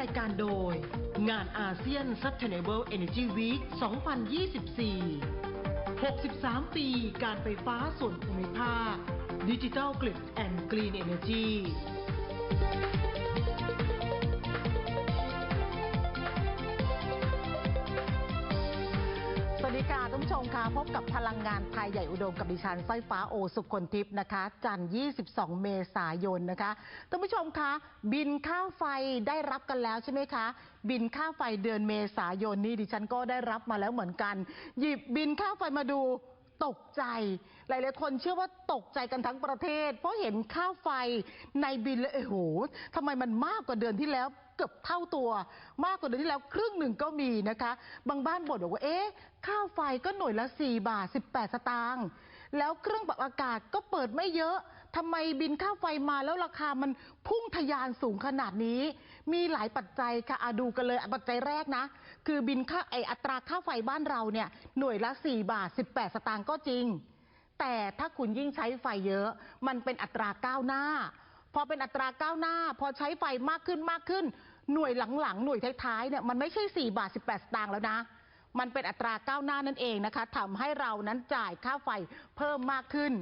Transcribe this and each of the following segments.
รายการโดย งานอาเซียน Sustainable Energy Week 2024 63 ปีการไฟฟ้าส่วนภูมิภาคดิจิทัลกริดแอนด์กรีนเอเนจี มคะพบกับพลังงานไทยใหญ่อุดมกับดิฉันสร้อยฟ้าโอสุคนทิพย์นะคะ จันทร์22 เมษายนนะคะท่านผู้ชมคะ บินค่าไฟได้รับกันแล้วใช่ไหมคะ บินค่าไฟเดือนเมษายนนี้ดิฉันก็ได้รับมาแล้วเหมือนกัน หยิบบินค่าไฟมาดูตกใจ หลาย ๆ คนเชื่อว่าตกใจกันทั้งประเทศ เพราะเห็นค่าไฟในบินเลยโอ้โหทำไมมันมากกว่าเดือนที่แล้ว เกือบเท่าตัว มากกว่าเดือนที่แล้วครึ่งหนึ่งก็มีนะคะ บางบ้านบ่นบอกว่าเอ๊ะค่าไฟก็หน่วยละ 4 บาท 18 สตางค์แล้วเครื่องปรับอากาศก็เปิดไม่เยอะทำไมบินค่าไฟมาแล้วราคามันพุ่งทะยานสูงขนาดนี้ มีหลายปัจจัยค่ะอะดูกันเลยปัจจัยแรกนะ คือบินค่าไออัตราค่าไฟบ้านเราเนี่ยหน่วยละ 4 บาท 18 สตางค์ก็จริง แต่ถ้าคุณยิ่งใช้ไฟเยอะ มันเป็นอัตราก้าวหน้า พอเป็นอัตราก้าวหน้า พอใช้ไฟมากขึ้นมากขึ้น หน่วยหลังๆ หน่วยท้ายๆเนี่ยมันไม่ใช่ 4 บาท 18 สตางค์แล้วนะ มันเป็นอัตราก้าวหน้านั่นเองนะคะทำให้เรานั้นจ่ายค่าไฟเพิ่มมากขึ้น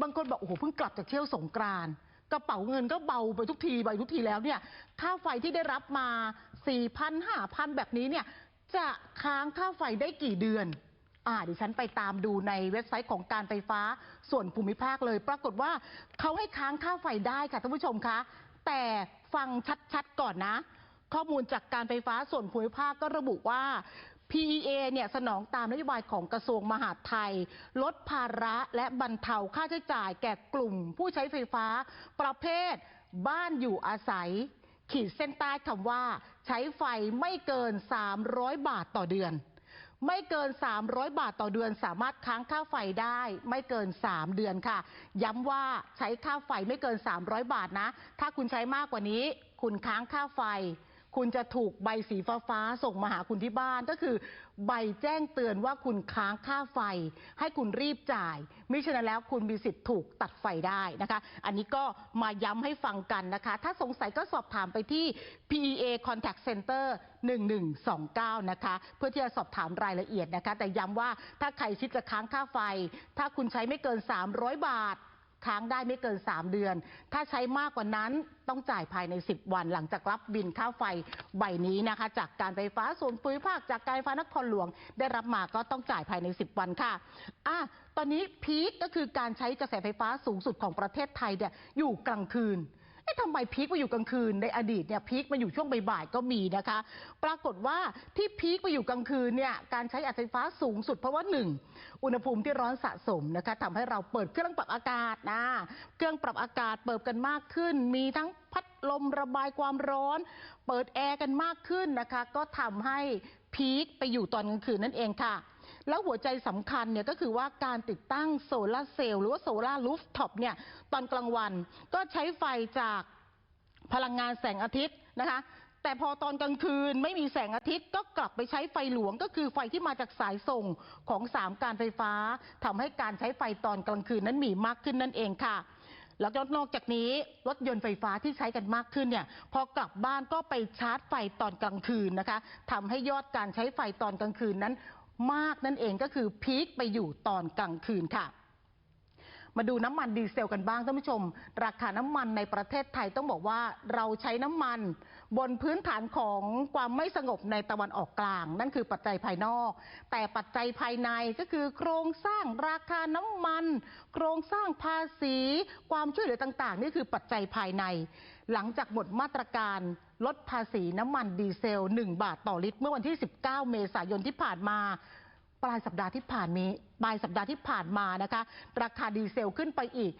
บางคนบอกโอ้โหเพิ่งกลับจากเที่ยวสงกรานต์กระเป๋าเงินก็เบาไปทุกทีไปทุกทีแล้วเนี่ยค่าไฟที่ได้รับมา 4,000 5,000 แบบนี้เนี่ยจะค้างค่าไฟได้กี่เดือนอ่าดิฉันไปตามดูในเว็บไซต์ของการไฟฟ้าส่วนภูมิภาคเลย ปรากฏว่าเขาให้ค้างค่าไฟได้ค่ะท่านผู้ชมคะ แต่ฟังชัดๆก่อนนะ ข้อมูลจากการไฟฟ้าส่วนภูมิภาคก็ระบุว่า PEA เนี่ยสนองตามนโยบายของกระทรวงมหาดไทย ลดภาระและบรรเทาค่าใช้จ่ายแก่กลุ่มผู้ใช้ไฟฟ้า ประเภท บ้านอยู่อาศัย ขีดเส้นใต้คำว่า ใช้ไฟไม่เกิน 300 บาทต่อเดือน ไม่เกิน 300 บาทต่อเดือนสามารถค้างค่าไฟได้ ไม่เกิน 3 เดือนค่ะ ย้ำว่าใช้ค่าไฟไม่เกิน 300 บาทนะ ถ้าคุณใช้มากกว่านี้ คุณค้างค่าไฟ คุณจะถูกใบสีฟ้าฟาๆส่งมาหาคุณที่บ้าน ก็คือ ใบแจ้งเตือนว่าคุณค้างค่าไฟ ให้คุณรีบจ่ายมิฉะนั้นแล้วคุณมีสิทธิ์ถูกตัดไฟได้นะคะ อันนี้ก็มาย้ำให้ฟังกันนะคะ ถ้าสงสัยก็สอบถามไปที่ PEA Contact Center 1129 นะคะ เพื่อที่จะสอบถามรายละเอียดนะคะ แต่ย้ำว่าถ้าใครคิดจะค้างค่าไฟ ถ้าคุณใช้ไม่เกิน 300 บาท ค้างได้ไม่เกิน 3 เดือน ถ้าใช้มากกว่านั้นต้องจ่ายภายใน 10 วัน หลังจากรับบินค่าไฟใบนี้นะคะ จากการไฟฟ้าส่วนภูมิภาคจากการไฟฟ้านครหลวง ได้รับมาก็ต้องจ่ายภายใน 10 วันค่ะอะตอนนี้พีคก็คือการใช้กระแสไฟฟ้าสูงสุดของประเทศไทยเนี่ยอยู่กลางคืน ทำไมพีคมาอยู่กลางคืนในอดีตเนี่ยพีคมาอยู่ช่วงบ่ายๆก็มีนะคะ ปรากฏว่าที่พีคมาอยู่กลางคืนเนี่ยการใช้อัดไฟฟ้าสูงสุดเพราะว่าหนึ่งอุณหภูมิที่ร้อนสะสมนะคะทำให้เราเปิดเครื่องปรับอากาศนะเครื่องปรับอากาศเปิดกันมากขึ้น มีทั้งพัดลมระบายความร้อน เปิดแอร์กันมากขึ้นนะคะ ก็ทำให้พีคไปอยู่ตอนกลางคืนนั่นเองค่ะ แล้วหัวใจสำคัญเนี่ยก็คือว่าการติดตั้งโซลาร์เซลล์หรือว่าโซลารูฟท็อปเนี่ยตอนกลางวันก็ใช้ไฟจากพลังงานแสงอาทิตย์นะคะแต่พอตอนกลางคืนไม่มีแสงอาทิตย์ก็กลับไปใช้ไฟหลวงก็คือไฟที่มาจากสายส่งของสามการไฟฟ้าทำให้การใช้ไฟตอนกลางคืนนั้นมีมากขึ้นนั่นเองค่ะ แล้วนอกจากนี้รถยนต์ไฟฟ้าที่ใช้กันมากขึ้นเนี่ยพอกลับบ้านก็ไปชาร์จไฟตอนกลางคืนนะคะทำให้ยอดการใช้ไฟตอนกลางคืนนั้น มากนั่นเองก็คือพีคไปอยู่ตอนกลางคืนค่ะ มาดูน้ำมันดีเซลกันบ้างท่านผู้ชม ราคาน้ำมันในประเทศไทยต้องบอกว่าเราใช้น้ำมัน บนพื้นฐานของความไม่สงบในตะวันออกกลาง นั่นคือปัจจัยภายนอก แต่ปัจจัยภายในก็คือ โครงสร้างราคาน้ำมัน โครงสร้างภาษี ความช่วยเหลือต่างๆ นี่คือปัจจัยภายใน หลังจากหมดมาตรการลดภาษีน้ำมันดีเซล 1 บาทต่อลิตร เมื่อวันที่ 19 เมษายนที่ผ่านมา ปลายสัปดาห์ที่ผ่านมีปลายสัปดาห์ที่ผ่านมานะคะ ราคาดีเซลขึ้นไปอีก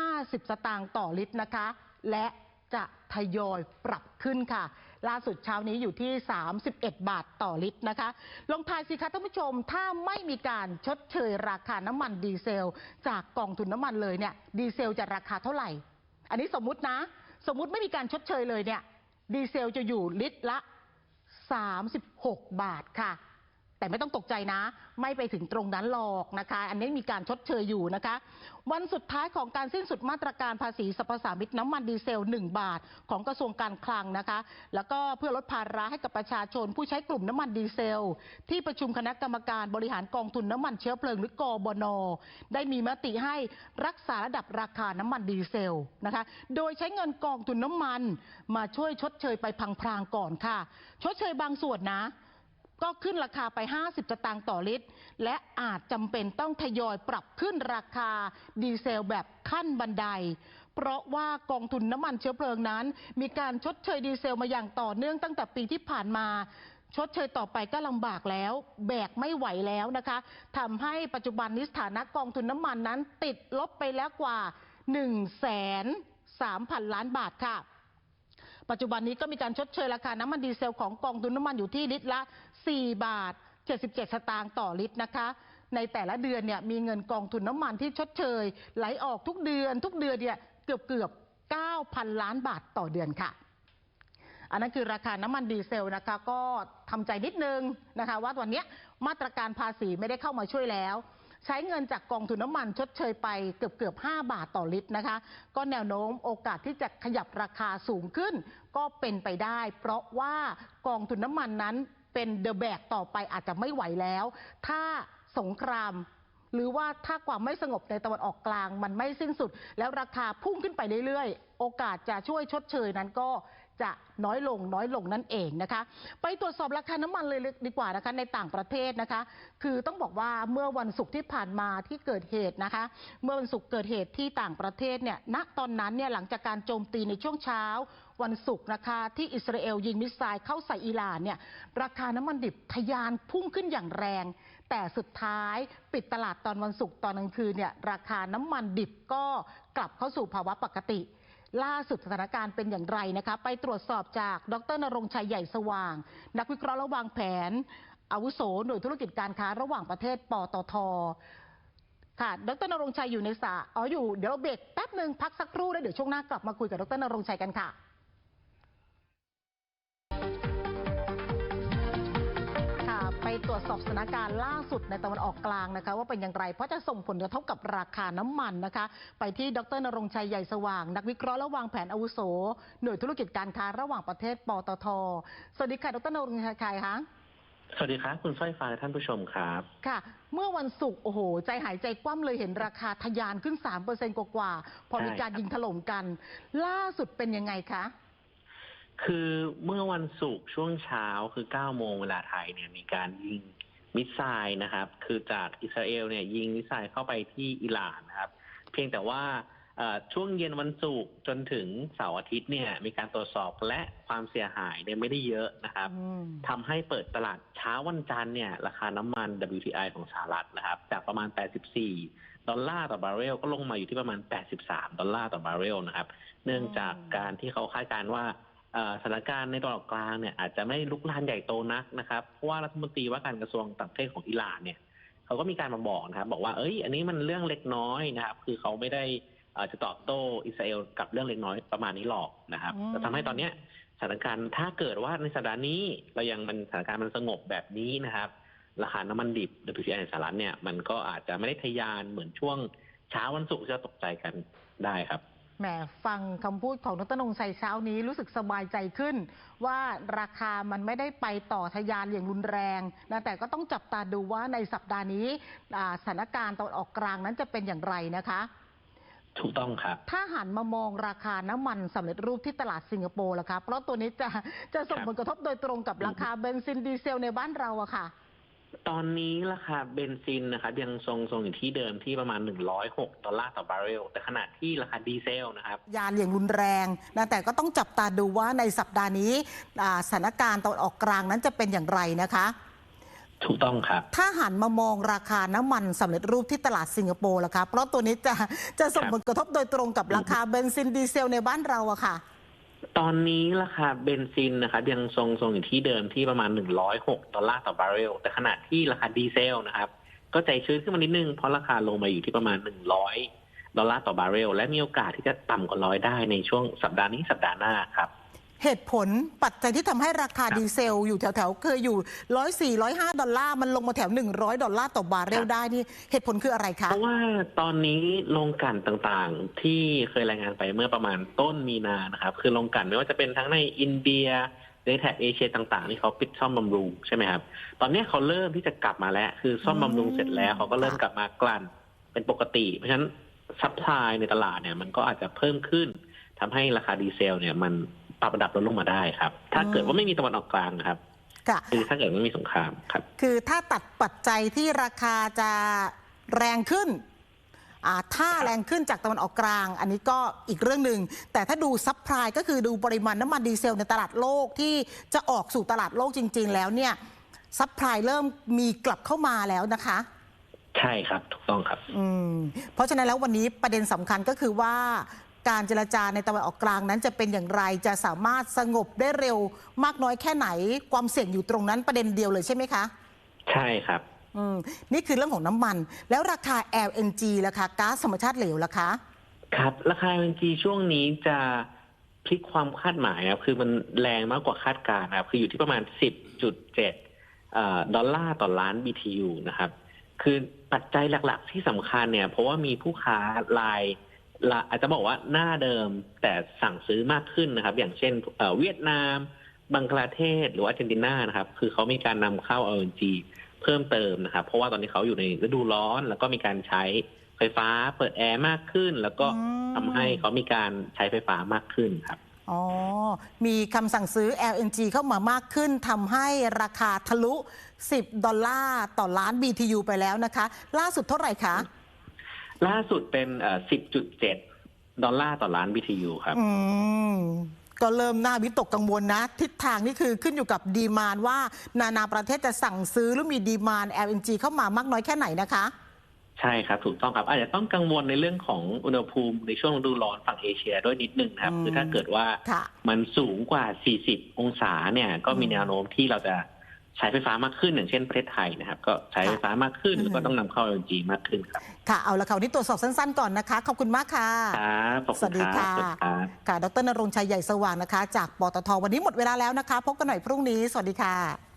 50 สตางค์ต่อลิตรนะคะ และจะทยอยปรับขึ้นค่ะ ล่าสุดเช้านี้อยู่ที่ 31 บาทต่อลิตรนะคะลองทายสิคะท่านผู้ชม ถ้าไม่มีการชดเชยราคาน้ำมันดีเซล จากกองทุนน้ำมันเลยเนี่ย ดีเซลจะราคาเท่าไหร่ อันนี้สมมตินะ สมมติไม่มีการชดเชยเลยเนี่ย ดีเซลจะอยู่ลิตรละ 36 บาทค่ะ แต่ไม่ต้องตกใจนะ ไม่ไปถึงตรงนั้นหรอกนะคะ อันนี้มีการชดเชยอยู่นะคะ วันสุดท้ายของการสิ้นสุดมาตรการภาษีสรรพสามิตน้ำมันดีเซล 1 บาท ของกระทรวงการคลังนะคะ แล้วก็เพื่อลดภาระให้กับประชาชนผู้ใช้กลุ่มน้ำมันดีเซล ที่ประชุมคณะกรรมการบริหารกองทุนน้ำมันเชื้อเพลิงหรือกบน ได้มีมติให้รักษาระดับราคาน้ำมันดีเซลนะคะ โดยใช้เงินกองทุนน้ำมัน มาช่วยชดเชยไปพลางก่อนค่ะ ชดเชยบางส่วนนะ ก็ขึ้นราคาไป 50สตางค์ต่อลิตร และอาจจำเป็นต้องทยอยปรับขึ้นราคาดีเซลแบบขั้นบันได เพราะว่ากองทุนน้ำมันเชื้อเพลิงนั้น มีการชดเชยดีเซลมาอย่างต่อเนื่องตั้งแต่ปีที่ผ่านมา ชดเชยต่อไปก็ลำบากแล้ว แบกไม่ไหวแล้วนะคะทำให้ปัจจุบันนี้สถานะกองทุนน้ำมันนั้น ติดลบไปแล้วกว่า 1 3 0 0 0 ล้านบาทค่ะปัจจุบันนี้ก็มีการชดเชยราคาน้ำมันดีเซลของกองทุนน้ำมันอยู่ที่ลิตรละ 4 บาท 77 สตางค์ต่อลิตรนะคะ ในแต่ละเดือนเนี่ยมีเงินกองทุนน้ำมันที่ชดเชย ไหลออกทุกเดือนทุกเดือนเนี่ยเกือบเกือบ9,000 ล้านบาทต่อเดือนค่ะ อันนั้นคือราคาน้ำมันดีเซลนะคะ ก็ทำใจนิดนึงนะคะ ว่าวันนี้มาตรการภาษีไม่ได้เข้ามาช่วยแล้วใช้เงินจากกองทุนน้ำมันชดเชยไปเกือบเกือบ5บาทต่อลิตรนะคะ ก็แนวโน้มโอกาสที่จะขยับราคาสูงขึ้น ก็เป็นไปได้ เพราะว่ากองทุนน้ำมันนั้น เป็นเดอะแบกต่อไปอาจจะไม่ไหวแล้ว ถ้าสงคราม หรือว่าถ้าความไม่สงบในตะวันออกกลางมันไม่สิ้นสุด แล้วราคาพุ่งขึ้นไปเรื่อยๆ โอกาสจะช่วยชดเชยนั้นก็ จะน้อยลงน้อยลงนั่นเองนะคะ ไปตรวจสอบราคาน้ำมันเลยดีกว่านะคะในต่างประเทศนะคะ คือต้องบอกว่าเมื่อวันศุกร์ที่ผ่านมาที่เกิดเหตุนะคะ เมื่อวันศุกร์เกิดเหตุที่ต่างประเทศเนี่ยณตอนนั้นเนี่ยหลังจากการโจมตีในช่วงเช้าวันศุกร์นะคะที่อิสราเอลยิงมิสไซล์เข้าใส่อิหร่านเนี่ยราคาน้ำมันดิบทะยานพุ่งขึ้นอย่างแรง แต่สุดท้ายปิดตลาดตอนวันศุกร์ตอนกลางคืนเนี่ยราคาน้ำมันดิบก็กลับเข้าสู่ภาวะปกติ ล่าสุดสถานการณ์เป็นอย่างไรนะคะ ไปตรวจสอบจากดรนรงชัยใหญ่สว่าง นักวิเคราะห์ระวางแผน อาวุโสหน่วยธุรกิจการค้าระหว่างประเทศปตทค่ะ ดรนรงชัยอยู่ในสายอ๋ออยู่ เดี๋ยวเราเบรกแป๊บหนึ่งพักสักครู่แล้วเดี๋ยวช่วงหน้ากลับมาคุยกับดรนรงชัยกันค่ะ ไปตรวจสอบสถานการณ์ล่าสุดในตะวันออกกลางนะคะ ว่าเป็นอย่างไร เพราะจะส่งผลกระทบกับราคาน้ำมันนะคะ ไปที่ดรนรงค์ชัยใหญ่สว่าง นักวิเคราะห์และวางแผนอาวุโส หน่วยธุรกิจการค้าระหว่างประเทศปตท สวัสดีค่ะดรนรงค์ชัยคะสวัสดีครับคุณสร้อยฟ้าและท่านผู้ชมครับ ค่ะ เมื่อวันศุกร์โอ้โห ใจหายใจคว่ำเลยเห็นราคาทะยานขึ้น3%กว่าๆพอมีการใช่ครับยิงถล่มกัน ล่าสุดเป็นยังไงคะ คือเมื่อวันศุกร์ช่วงเช้าคือ 9 โมงเวลาไทยเนี่ยมีการยิงมิสไซล์นะครับ คือจากอิสราเอลเนี่ยยิงมิสไซล์เข้าไปที่อิหร่านนะครับ เพียงแต่ว่าเอ่อช่วงเย็นวันศุกร์จนถึงเสาร์อาทิตย์เนี่ยมีการตรวจสอบและความเสียหายเนี่ยไม่ได้เยอะนะครับอืมทำให้เปิดตลาดเช้าวันจันทร์เนี่ยราคาน้ำมัน WTI ของสหรัฐนะครับ จากประมาณ 84 ดอลลาร์ต่อบาร์เรลก็ลงมาอยู่ที่ประมาณ 83 ดอลลาร์ต่อบาร์เรลนะครับ เนื่องจากการที่เขาคาดการณ์ว่าเอ่อ สถานการณ์ในตะวันออกกลางเนี่ยอาจจะไม่ลุกลามใหญ่โตนักนะครับเพราะว่ารัฐมนตรีว่าการกระทรวงต่างประเทศของอิหร่านเนี่ยเขาก็มีการมาบอกนะครับ บอกว่าเอ้ย อันนี้มันเรื่องเล็กน้อยนะครับ คือเขาไม่ได้เอ่อจะตอบโต้อิสราเอลกับเรื่องเล็กน้อยประมาณนี้หรอกนะครับอืมแต่ทำให้ตอนเนี้ยสถานการณ์ถ้าเกิดว่าในสัปดาห์นี้เรายังมันสถานการณ์มันสงบแบบนี้นะครับ ราคาน้ำมันดิบ WTI ในสหรัฐเนี่ยมันก็อาจจะไม่ได้ทะยานเหมือนช่วงเช้าวันศุกร์ที่เราตกใจกันได้ครับ แหมฟังคำพูดของดรนงชัยเช้านี้รู้สึกสบายใจขึ้น ว่าราคามันไม่ได้ไปต่อทะยานอย่างรุนแรงนะแต่ก็ต้องจับตาดูว่าในสัปดาห์นี้อ่าสถานการณ์ตะวันออกกลางนั้นจะเป็นอย่างไรนะคะถูกต้องครับ ถ้าหันมามองราคาน้ำมันสำเร็จรูปที่ตลาดสิงคโปร์ล่ะคะเพราะตัวนี้จะจะส่งครับผลกระทบโดยตรงกับราคาเบนซินดีเซลในบ้านเราอะค่ะ ตอนนี้ราคาเบนซินนะครับยังทรงทรงอยู่ที่เดิมที่ประมาณ 106 ดอลลาร์ต่อบาร์เรล แต่ขณะที่ราคาดีเซลนะครับยานอย่างรุนแรงนะแต่ก็ต้องจับตาดูว่าในสัปดาห์นี้อ่าสถานการณ์ตะวันออกกลางนั้นจะเป็นอย่างไรนะคะ ถูกต้องครับ ถ้าหันมามองราคาน้ำมันสำเร็จรูปที่ตลาดสิงคโปร์ล่ะคะเพราะตัวนี้จะจะส่งครับผลกระทบโดยตรงกับราคาเบนซินดีเซลในบ้านเราอะค่ะ ตอนนี้ราคาเบนซินนะครับยังทรงทรงอยู่ที่เดิมที่ประมาณ 106 ดอลลาร์ต่อบาร์เรล แต่ขณะที่ราคาดีเซลนะครับ ก็ใจชื้นขึ้นมานิดนึง เพราะราคาลงมาอยู่ที่ประมาณ 100 ดอลลาร์ต่อบาร์เรล และมีโอกาสที่จะต่ำกว่าร้อยได้ในช่วงสัปดาห์นี้สัปดาห์หน้าครับ เหตุผลปัจจัยที่ทำให้ราคาดีเซล อยู่แถวๆ เคยอยู่ร้อยสี่ร้อยห้าดอลลาร์ มันลงมาแถว100ดอลลาร์ต่อบาร์เรลได้นี่ เหตุผลคืออะไรคะ เพราะว่าตอนนี้โรงกลั่นต่างๆ ที่เคยรายงานไปเมื่อประมาณต้นมีนานะครับ คือโรงกลั่นไม่ว่าจะเป็นทั้งในอินเดียในแถบเอเชียต่างๆที่เขาปิดซ่อมบำรุงใช่ไหมครับ ตอนนี้เขาเริ่มที่จะกลับมาแล้ว คือซ่อมบำรุงเสร็จแล้วเขาก็เริ่มกลับมากลั่นเป็นปกติ เพราะฉะนั้นซัพพลายในตลาดเนี่ยมันก็อาจจะเพิ่มขึ้นทำให้ราคาดีเซลเนี่ยมัน ปรับระดับลดลงมาได้ครับ ถ้าเกิดว่าไม่มีตะวันออกกลางนะครับค่ะคือถ้าเกิดไม่มีสงครามครับ คือถ้าตัดปัจจัยที่ราคาจะแรงขึ้นอ่าถ้าแรงขึ้นจากตะวันออกกลาง อันนี้ก็อีกเรื่องหนึ่งแต่ถ้าดูซัพพลายก็คือดูปริมาณน้ำมันดีเซลในตลาดโลกที่จะออกสู่ตลาดโลกจริง ๆ แล้วเนี่ยซัพพลายเริ่มมีกลับเข้ามาแล้วนะคะ ใช่ครับถูกต้องครับ อืมเพราะฉะนั้นแล้ววันนี้ประเด็นสำคัญก็คือว่า การเจรจาในตะวันออกกลางนั้นจะเป็นอย่างไรจะสามารถสงบได้เร็ว มากน้อยแค่ไหน ความเสี่ยงอยู่ตรงนั้นประเด็นเดียวเลยใช่ไหมคะ ใช่ครับอืมนี่คือเรื่องของน้ำมัน แล้วราคา LNG ราคาก๊าซธรรมชาติเหลวล่ะคะครับ ราคา LNG ช่วงนี้จะพลิกความคาดหมายนะครับคือมันแรงมากกว่าคาดการณ์นะครับคืออยู่ที่ประมาณ 10.7ดอลลาร์ต่อล้าน BTU นะครับ คือปัจจัยหลัก ๆ ที่สำคัญเนี่ย เพราะว่ามีผู้ค้าราย ละอาจจะบอกว่าหน้าเดิมแต่สั่งซื้อมากขึ้นนะครับ อย่างเช่นเอ่อเวียดนาม บังคลาเทศ หรือว่าอาร์เจนตินานะครับ คือเขามีการนำเข้า LNG เพิ่มเติมนะครับ เพราะว่าตอนนี้เขาอยู่ในฤดูร้อน แล้วก็มีการใช้ไฟฟ้าเปิดแอร์มากขึ้น แล้วก็อืมทำให้เขามีการใช้ไฟฟ้ามากขึ้นครับอ๋อ มีคำสั่งซื้อ LNG เข้ามามากขึ้นทำให้ราคาทะลุ 10 ดอลลาร์ต่อล้าน BTU ไปแล้วนะคะ ล่าสุดเท่าไหร่คะ ล่าสุดเป็นเอ่อ10.7ดอลลาร์ต่อล้าน BTU ครับ อืม ก็เริ่มน่าวิตกกังวลนะ ทิศทางนี่คือขึ้นอยู่กับดีมานว่า นานาประเทศจะสั่งซื้อหรือมีดีมาน LNG เข้ามามากน้อยแค่ไหนนะคะ ใช่ครับ ถูกต้องครับ อาจจะต้องกังวลในเรื่องของอุณหภูมิในช่วงฤดูร้อนฝั่งเอเชียด้วยนิดนึงนะครับอืมคือถ้าเกิดว่าค่ะมันสูงกว่า 40 องศาเนี่ย ก็มีอืมแนวโน้มที่เราจะ ใช้ไฟฟ้ามากขึ้นอย่างเช่นประเทศไทยนะครับ ก็ใช้ไฟฟ้ามากขึ้นอืมแล้วก็ต้องนำเข้า LNG มากขึ้นครับค่ะเอาละค่ะวันนี้ตรวจสอบสั้นๆก่อนนะคะ ขอบคุณมากค่ะครับขอบสคุวัณสดีครับค่ะสวัสดีครับค่ะ ดรนรงค์ชัยใหญ่สว่างนะคะ จากปตทวันนี้หมดเวลาแล้วนะคะ พบกันใหม่พรุ่งนี้ สวัสดีค่ะ